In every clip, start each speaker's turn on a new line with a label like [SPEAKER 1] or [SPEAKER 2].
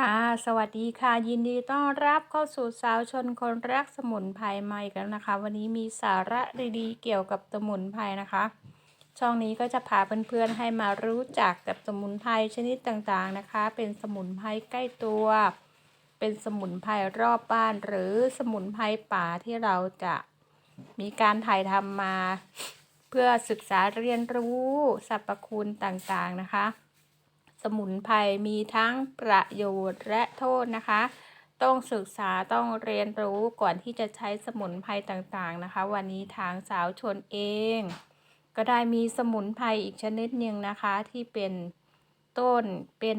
[SPEAKER 1] ค่ะ สวัสดีค่ะ ยินดีต้อนรับเข้าสู่สาวชนคนรักสมุนไพรใหม่กันนะคะ วันนี้มีสาระดีๆเกี่ยวกับสมุนไพรนะคะ ช่องนี้ก็จะพาเพื่อนๆให้มารู้จักกับสมุนไพรชนิดต่างๆนะคะ เป็นสมุนไพรใกล้ตัว เป็นสมุนไพรรอบบ้านหรือสมุนไพรป่าที่เราจะมีการถ่ายทำมา เพื่อศึกษาเรียนรู้สรรพคุณต่างๆนะคะ สมุนไพรมีทั้งประโยชน์และโทษนะคะ ต้องศึกษาต้องเรียนรู้ก่อนที่จะใช้สมุนไพรต่างๆนะคะ วันนี้ทางสาวชนเอง ก็ได้มีสมุนไพรอีกชนิดหนึ่งนะคะที่เป็นต้นเป็น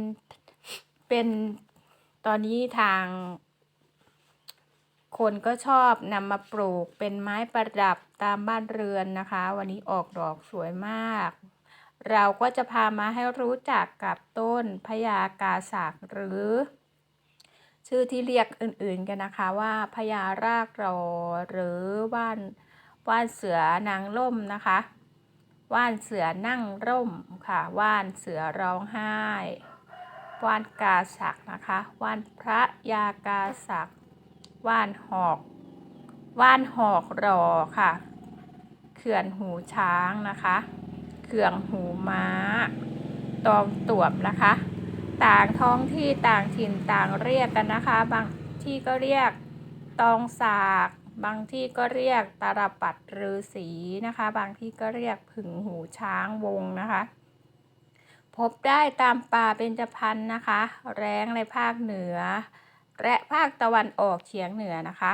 [SPEAKER 1] เป็นตอนนี้ทาง คนก็ชอบนำมาปลูกเป็นไม้ประดับตามบ้านเรือนนะคะ วันนี้ออกดอกสวยมาก เราก็จะพามาให้รู้จักกับต้นพญากาศักหรือ ชื่อที่เรียกอื่นๆกันนะคะว่าพญารากรอหรือว่านว่านเสือนางร่มนะคะ ว่านเสือนั่งร่มค่ะ ว่านเสือร้องไห้ ว่านกาศักนะคะ ว่านพระยากาศักว่านหอก ว่านหอกรอค่ะ เขื่อนหูช้างนะคะ เขื่องหูม้า ตองตวบนะคะ ต่างท้องที่ต่างถิ่นต่างเรียกกันนะคะ บางที่ก็เรียกตองสาก บางที่ก็เรียกตาลปัดฤาษีนะคะ บางที่ก็เรียกผึ่งหูช้างวงนะคะพบได้ตามป่าเบญจพรรณนะคะ แรงในภาคเหนือ และภาคตะวันออกเฉียงเหนือนะคะ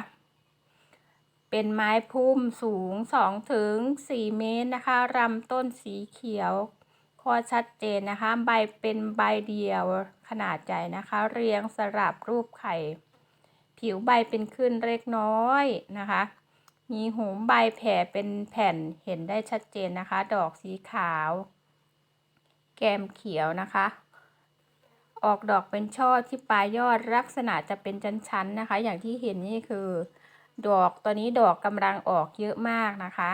[SPEAKER 1] เป็นไม้พุ่มสูง 2 ถึง 4 เมตรนะคะลำต้นสีเขียวข้อชัดเจนนะคะ ใบเป็นใบเดียวขนาดใหญ่นะคะ เรียงสลับรูปไข่ ผิวใบเป็นขึ้นเล็กน้อยนะคะ มีหูใบแผ่เป็นแผ่นเห็นได้ชัดเจนนะคะ ดอกสีขาว แกมเขียวนะคะ ออกดอกเป็นช่อที่ปลายยอดลักษณะจะเป็นชั้นๆนะคะ อย่างที่เห็นนี่คือ ดอกตอนนี้ดอกกำลังออกเยอะมากนะคะ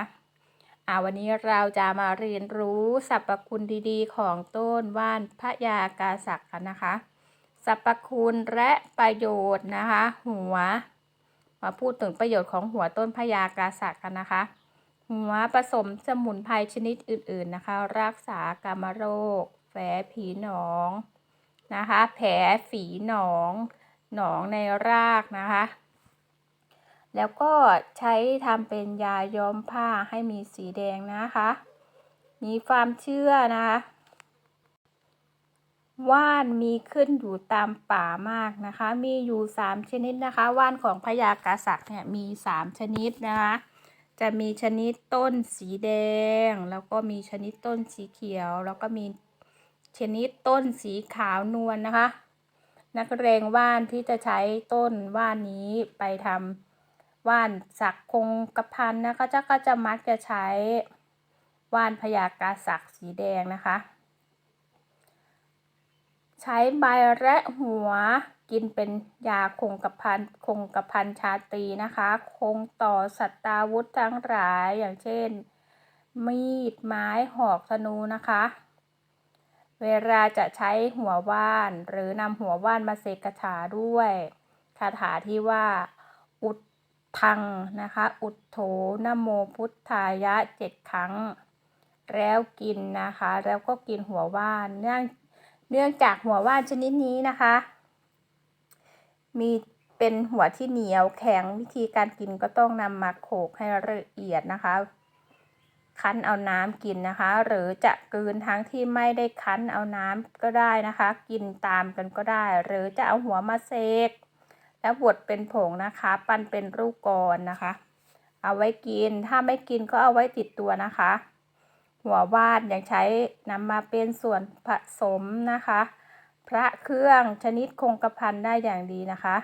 [SPEAKER 1] อ่าวันนี้เราจะมาเรียนรู้สรรพคุณดีๆ ของต้นว่านพระยากาศักกันนะคะ สรรพคุณและประโยชน์นะคะ หัว มาพูดถึงประโยชน์ของหัวต้นพญากาศักกันนะคะ หัวผสมสมุนไพรชนิดอื่นๆนะคะ รักษากามโรคแผลผีหนองนะคะ แผลฝีหนอง หนองในรากนะคะ แล้วก็ใช้ทำเป็นยาย้อมผ้าให้มีสีแดงนะคะ มีความเชื่อนะคะว่านมีขึ้นอยู่ตามป่ามากนะคะ มีอยู่ 3 ชนิดนะคะ ว่านของพญากาศักเนี่ยมี 3 ชนิดนะคะ จะมีชนิดต้นสีแดง แล้วก็มีชนิดต้นสีเขียว แล้วก็มีชนิดต้นสีขาวนวลนนะคะ นักเรงว่านที่จะใช้ต้นว่านนี้ไปทำ ว่านสักคงกระพันนะคะจะก็จะมักจะใช้ว่านพญากาศักสีแดงนะคะ ใช้ใบและหัวกินเป็นยาคงกระพันคงกระพันชาตรีนะคะ คงต่อสัตตาวุธทั้งหลายอย่างเช่น มีดไม้หอกธนูนะคะ เวลาจะใช้หัวว่านหรือนำหัวว่านมาเสกคาถาด้วยคาถาที่ว่า ทังนะคะ อุดโถนโมพุทธายะเจ็ดครั้ง แล้วกินนะคะ แล้วก็กินหัวว่านเนื่องเนื่องจากหัวว่านชนิดนี้นะคะ มีเป็นหัวที่เหนียวแข็งวิธีการกินก็ต้องนำมาโขกให้ละเอียดนะคะ คั้นเอาน้ำกินนะคะ หรือจะกลืนทั้งที่ไม่ได้คั้นเอาน้ำก็ได้นะคะ กินตามกันก็ได้ หรือจะเอาหัวมาเซก แล้วบดเป็นผงนะคะ ปั้นเป็นรูกกรนะคะ เอาไว้กินถ้าไม่กินก็เอาไว้ติดตัวนะคะ หัววาดยังใช้นำมาเป็นส่วนผสมนะคะ พระเครื่องชนิดคงกระพันได้อย่างดีนะคะ